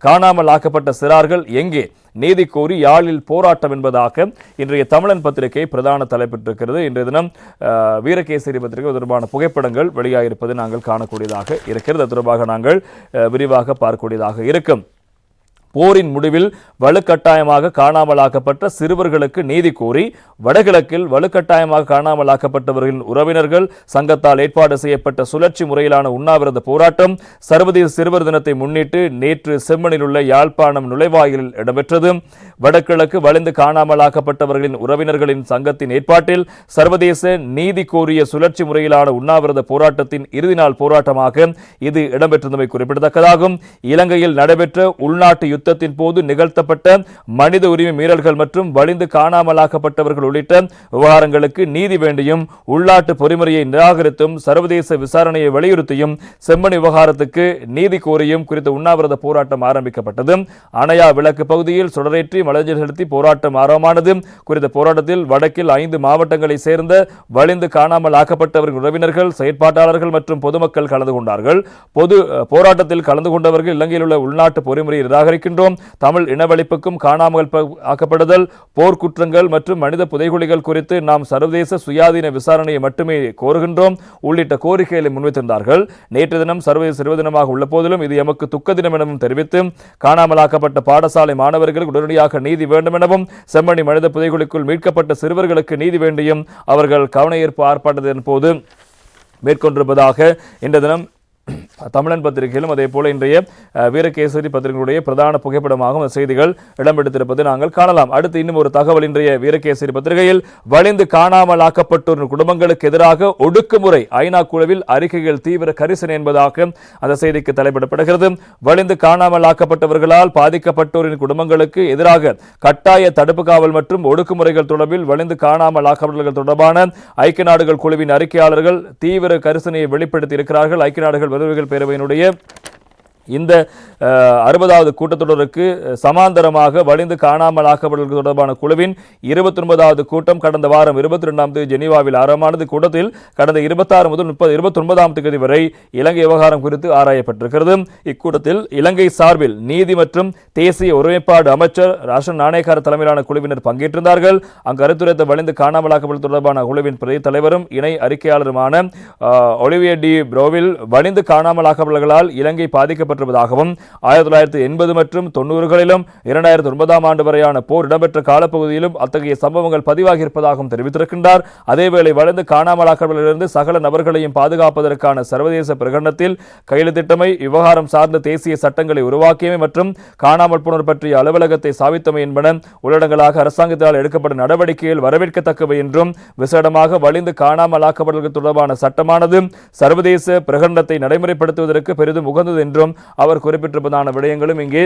காணாமல் ஆக்கப்பட்ட சிறார்கள் எங்கே? நீதி கோரி யாழில் போராட்டம் என்பதாக இன்றைய தமிழன் பத்திரிகை பிரதான தலைப்பிட்டிருக்கிறது. இன்றைய தினம் வீரகேசரி பத்திரிகை தொடர்பான புகைப்படங்கள் வெளியாகிருப்பதை நாங்கள் காணக்கூடியதாக இருக்கிறது. அது தொடர்பாக நாங்கள் அஹ், விரிவாக பார்க்கக்கூடியதாக இருக்கும். போரின் முடிவில் வலுக்கட்டாயமாக காணாமலாக்கப்பட்ட சிறுவர்களுக்கு நீதி கோரி வடகிழக்கில் வலுக்கட்டாயமாக காணாமலாக்கப்பட்டவர்களின் உறவினர்கள் சங்கத்தால் ஏற்பாடு செய்யப்பட்ட சுழற்சி முறையிலான உண்ணாவிரத போராட்டம் சர்வதேச சிறுவர் தினத்தை முன்னிட்டு நேற்று செம்மனில் உள்ள யாழ்ப்பாணம் நுழைவாயிலில் இடம்பெற்றது. வடகிழக்கு வலிந்து காணாமலாக்கப்பட்டவர்களின் உறவினர்களின் சங்கத்தின் ஏற்பாட்டில் சர்வதேச நீதி கோரிய சுழற்சி முறையிலான உண்ணாவிரத போராட்டத்தின் இறுதி நாள் போராட்டமாக இது இடம்பெற்றிருந்தமை குறிப்பிடத்தக்கதாகும். இலங்கையில் நடைபெற்ற உள்நாட்டு யுத்தத்தின் போது நிகழ்த்தப்பட்ட மனித உரிமை மீறல்கள் மற்றும் வலிந்து காணாமலாக்கப்பட்டவர்கள் உள்ளிட்ட விவகாரங்களுக்கு நீதி வேண்டியும் உள்நாட்டு பொறிமுறையை நிராகரித்தும் சர்வதேச விசாரணையை வலியுறுத்தியும் செம்மணி விவகாரத்துக்கு நீதி கோரியும் குறித்த உண்ணாவிரத போராட்டம் ஆரம்பிக்கப்பட்டது. அணையா விளக்கு பகுதியில் சுடரேற்றி மலஞ்சல் செலுத்தி போராட்டம் ஆரம்பமானது. குறித்த போராட்டத்தில் வடக்கில் ஐந்து மாவட்டங்களை சேர்ந்த வலிந்து காணாமல் ஆக்கப்பட்டவர்கள் உறவினர்கள் செயற்பாட்டாளர்கள் மற்றும் பொதுமக்கள் கலந்து கொண்டார்கள். பொது போராட்டத்தில் கலந்து கொண்டவர்கள் இலங்கையில் உள்ள உள்நாட்டு பொறிமுறையை நிராகரிக்க இருக்கின்றோம் தமிழ் இனவழிப்புக்கும் காணாமல் ஆக்கப்படுதல் போர்க்குற்றங்கள் மற்றும் மனித புதைகுழிகள் குறித்து நாம் சர்வதேச சுயாதீன விசாரணையை மட்டுமே கோருகின்றோம். உள்ளிட்ட கோரிக்கைகளை முன்வைத்திருந்தார்கள். நேற்று தினம் சர்வதேச சிறுவ தினமாக உள்ள போதிலும் இது எமக்கு துக்க தினம் எனவும் தெரிவித்து காணாமலாக்கப்பட்ட பாடசாலை மாணவர்களுக்கு உடனடியாக நீதி வேண்டும் எனவும் செம்மணி மனித புதைகுழிக்குள் மீட்கப்பட்ட சிறுவர்களுக்கு நீதி வேண்டியும் அவர்கள் கவனயீர்ப்பு ஆர்ப்பாட்டத்தின் போது மேற்கொண்டிருப்பதாக இந்த தினம் தமிழன் பத்திரிகையிலும் அதே போல இன்றைய வீரகேசரி பத்திரிகையுடைய பிரதான புகைப்படமாகவும் அந்த செய்திகள் இடம்பெடுத்திருப்பதை நாங்கள் காணலாம். அடுத்து இன்னும் ஒரு தகவல். இன்றைய வீரகேசரி பத்திரிகையில் வலிந்து காணாமல் ஆக்கப்பட்டோர் குடும்பங்களுக்கு எதிராக ஒடுக்குமுறை. ஐநா குழுவில் அறிக்கைகள் தீவிர கரிசனை என்பதாக அந்த செய்திக்கு தலைப்பிடப்படுகிறது. வலிந்து காணாமல் ஆக்கப்பட்டவர்களால் பாதிக்கப்பட்டோரின் குடும்பங்களுக்கு எதிராக கட்டாய தடுப்பு காவல் மற்றும் ஒடுக்குமுறைகள் தொடர்பில் வலிந்து காணாமல் ஆக்கப்பட்டவர்கள் தொடர்பான ஐக்கிய நாடுகள் குழுவின் அறிக்கையாளர்கள் தீவிர கரிசனையை வெளிப்படுத்தி இருக்கிறார்கள் ஐக்கிய நாடுகள் உதவிகள் பேரவையினுடைய இந்த அறுபதாவது கூட்டத்தொடருக்கு சமாந்தரமாக வலிந்து காணாமல் ஆக்கப்படுவது தொடர்பான குழுவின் இருபத்தி ஒன்பதாவது கூட்டம் கடந்த வாரம் இருபத்தி ரெண்டாம் தேதி ஜெனீவாவில் ஆரம்பமானது. கூட்டத்தில் கடந்த இருபத்தாறு முதல் முப்பது இருபத்தி ஒன்பதாம் தேதி வரை இலங்கை விவகாரம் குறித்து ஆராயப்பட்டிருக்கிறது. இக்கூட்டத்தில் இலங்கை சார்பில் நீதி மற்றும் தேசிய ஒருமைப்பாடு அமைச்சர் ராஷன் நாணயக்கார தலைமையிலான குழுவினர் பங்கேற்றிருந்தார்கள். அங்கு கருத்துரைத்த வலிந்து காணாமலாக்கப்பட்டது தொடர்பான குழுவின் பிரதி தலைவரும் இணை அறிக்கையாளருமான அஹ், டி ப்ரோவில் வலிந்து காணாமலாக்கப்பட்டவர்களால் இலங்கை பாதிக்கப்பட்டிருப்பதாகவும் ஆயிரத்தி தொள்ளாயிரத்தி எண்பது மற்றும் தொண்ணூறுகளிலும் இரண்டாயிரத்தி ஒன்பதாம் ஆண்டு வரையான போர் இடம்பெற்ற காலப்பகுதியிலும் அத்தகைய சம்பவங்கள் பதிவாகி இருப்பதாகவும் தெரிவித்திருக்கின்றார். அதேவேளை வளர்ந்து காணாமலாக்கப்பட்டவர்களிலிருந்து சகல நபர்களையும் பாதுகாப்பதற்கான சர்வதேச பிரகடனத்தில் கையெழுத்திட்டமை விவகாரம் சார்ந்த தேசிய சட்டங்களை உருவாக்கியமை மற்றும் காணாமல் போனோர் பற்றிய அலுவலகத்தை சாவித்தமை என்பன உள்ளடங்களாக அரசாங்கத்தால் எடுக்கப்பட்ட நடவடிக்கையில் வரவேற்கத்தக்கவை என்றும் விசேடமாக வலிந்து காணாமலாக்கப்பட்டவர்கள் தொடர்பான சட்டமானது சர்வதேச பிரகடனத்தை நடைமுறைப்படுத்துவதற்கு பெரிதும் உகந்தது என்றும் அவர் குறிப்பிட்டிருப்பதான விடயங்களும் இங்கே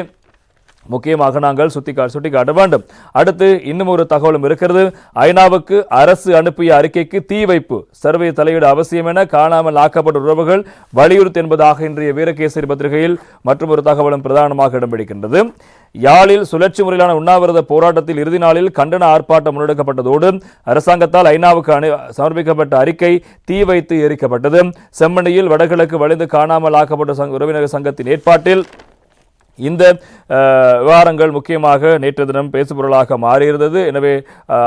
முக்கியமாக நாங்கள் சுட்டிக்கா சுட்டிக்காட்ட வேண்டும். அடுத்து இன்னும் ஒரு தகவலும் இருக்கிறது. ஐநாவுக்கு அரசு அனுப்பிய அறிக்கைக்கு தீ வைப்பு. சர்வே தலையீடு அவசியம் என காணாமல் ஆக்கப்பட்ட உறவுகள் வலியுறுத்து என்பதாக இன்றைய வீரகேசரி பத்திரிகையில் மற்றும் ஒரு தகவலும் பிரதானமாக இடம்பிடிக்கின்றது யாழில் சுழற்சி முறையிலான உண்ணாவிரத போராட்டத்தில் இறுதி நாளில் கண்டன ஆர்ப்பாட்டம் முன்னெடுக்கப்பட்டதோடு அரசாங்கத்தால் ஐநாவுக்கு அனு சமர்ப்பிக்கப்பட்ட அறிக்கை தீ வைத்து எரிக்கப்பட்டது. செம்மணியில் வடகிழக்கு வலிந்து காணாமல் ஆக்கப்பட்ட சங்க- உறவினர் சங்கத்தின் ஏற்பாட்டில் இந்த விவகாரங்கள் முக்கியமாக நேற்று தினம் பேசுபொருளாக மாறியிருந்தது. எனவே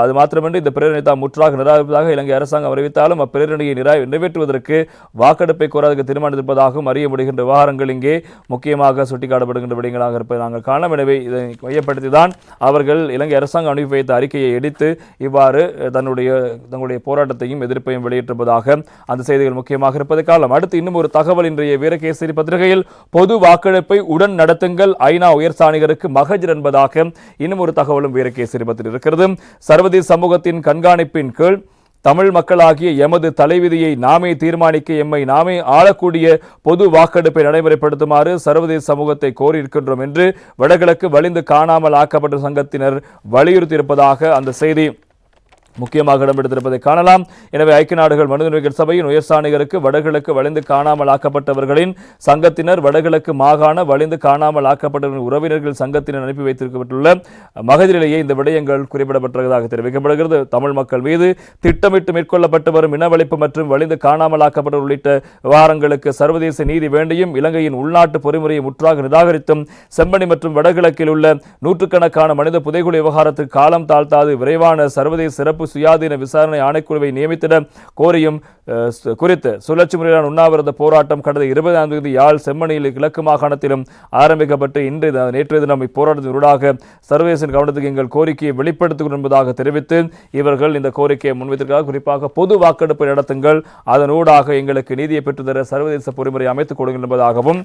அது மாத்திரமின்றி இந்த பிரேரணை தாம் முற்றாக நிராகரிப்பதாக இலங்கை அரசாங்கம் அறிவித்தாலும் அப்பிரேரணையை நிரா நிறைவேற்றுவதற்கு வாக்கெடுப்பை கோராதற்கு தீர்மானித்திருப்பதாகவும் அறிய முடிகின்ற விவகாரங்கள் இங்கே முக்கியமாக சுட்டிக்காட்டப்படுகின்ற விடயங்களாக இருப்பதை நாங்கள் காணலாம். எனவே இதை மையப்படுத்தி தான் அவர்கள் இலங்கை அரசாங்கம் அனுப்பி வைத்த அறிக்கையை எடுத்து இவ்வாறு தன்னுடைய தங்களுடைய போராட்டத்தையும் எதிர்ப்பையும் வெளியிட்டிருப்பதாக அந்த செய்திகள் முக்கியமாக இருப்பதை காலம் அடுத்து இன்னும் ஒரு தகவல் இன்றைய வீரகேசரி பத்திரிகையில் பொது வாக்கெடுப்பை உடன் நடத்துங்கள் ஐநா உயர்ஸ்தானிகருக்கு மகஜர் என்பதாக இன்னும் ஒரு தகவலும் வீரகேசரி பத்திரிகை இருக்கிறது. சர்வதேச சமூகத்தின் கண்காணிப்பின் கீழ் தமிழ் மக்களாகிய எமது தலைவிதியை நாமே தீர்மானிக்க எம்மை நாமே ஆளக்கூடிய பொது வாக்கெடுப்பை நடைமுறைப்படுத்துமாறு சர்வதேச சமூகத்தை கோரியிருக்கின்றோம் என்று வடகிழக்கு வலிந்து காணாமல் ஆக்கப்பட்ட சங்கத்தினர் வலியுறுத்தியிருப்பதாக அந்த செய்தி. முக்கியமாக இடம்பெடுத்திருப்பதை காணலாம். எனவே ஐக்கிய நாடுகள் மனித உரிமைகள் சபையின் உயர்ஸ்தானிகருக்கு வடகிழக்கு வலிந்து காணாமல் ஆக்கப்பட்டவர்களின் சங்கத்தினர் வடகிழக்கு மாகாண வலிந்து காணாமல் ஆக்கப்பட்டவர்களின் உறவினர்கள் சங்கத்தினர் அனுப்பி வைத்திருக்கப்பட்டுள்ள மகதிரிலேயே இந்த விடயங்கள் குறிப்பிடப்பட்டதாக தெரிவிக்கப்படுகிறது. தமிழ் மக்கள் மீது திட்டமிட்டு மேற்கொள்ளப்பட்டு வரும் இனவழிப்பு மற்றும் வலிந்து காணாமல் ஆக்கப்பட்டவர் உள்ளிட்ட விவகாரங்களுக்கு சர்வதேச நீதி வேண்டியும் இலங்கையின் உள்நாட்டு பொறிமுறையை முற்றாக நிராகரித்தும் செம்பனி மற்றும் வடகிழக்கில் உள்ள நூற்றுக்கணக்கான மனித புதைகுழி விவகாரத்துக்கு காலம் தாழ்த்தாது. விரைவான சர்வதேச சிறப்பு சுயாதீன விசாரணை ஆணைக்குழுவை நியமித்திட கோரியும் குறித்து சுழற்சி முறையிலான உண்ணாவிரத போராட்டம் கடந்த இருபதாம் தேதி யாழ் செம்மணியில் கிழக்கு மாகாணத்திலும் ஆரம்பிக்கப்பட்டு இன்று நேற்றைய தினம் இப்போராட்டத்தின் ஊடாக சர்வதேச கவனத்துக்கு எங்கள் கோரிக்கையை வெளிப்படுத்துகிறோம் என்பதாக தெரிவித்து இவர்கள் இந்த கோரிக்கையை முன்வைத்திருக்கிறார் குறிப்பாக பொது வாக்கெடுப்பு நடத்துங்கள். அதன் ஊடாக எங்களுக்கு நீதியை பெற்றுத்தர சர்வதேச பொறிமுறை அமைத்துக் கொடுங்கள் என்பதாகவும்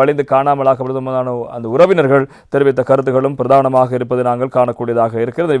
வலிந்து காணாமலாக அந்த உறவினர்கள் தெரிவித்த கருத்துகளும் பிரதானமாக இருப்பது நாங்கள் காணக்கூடியதாக இருக்கிறது.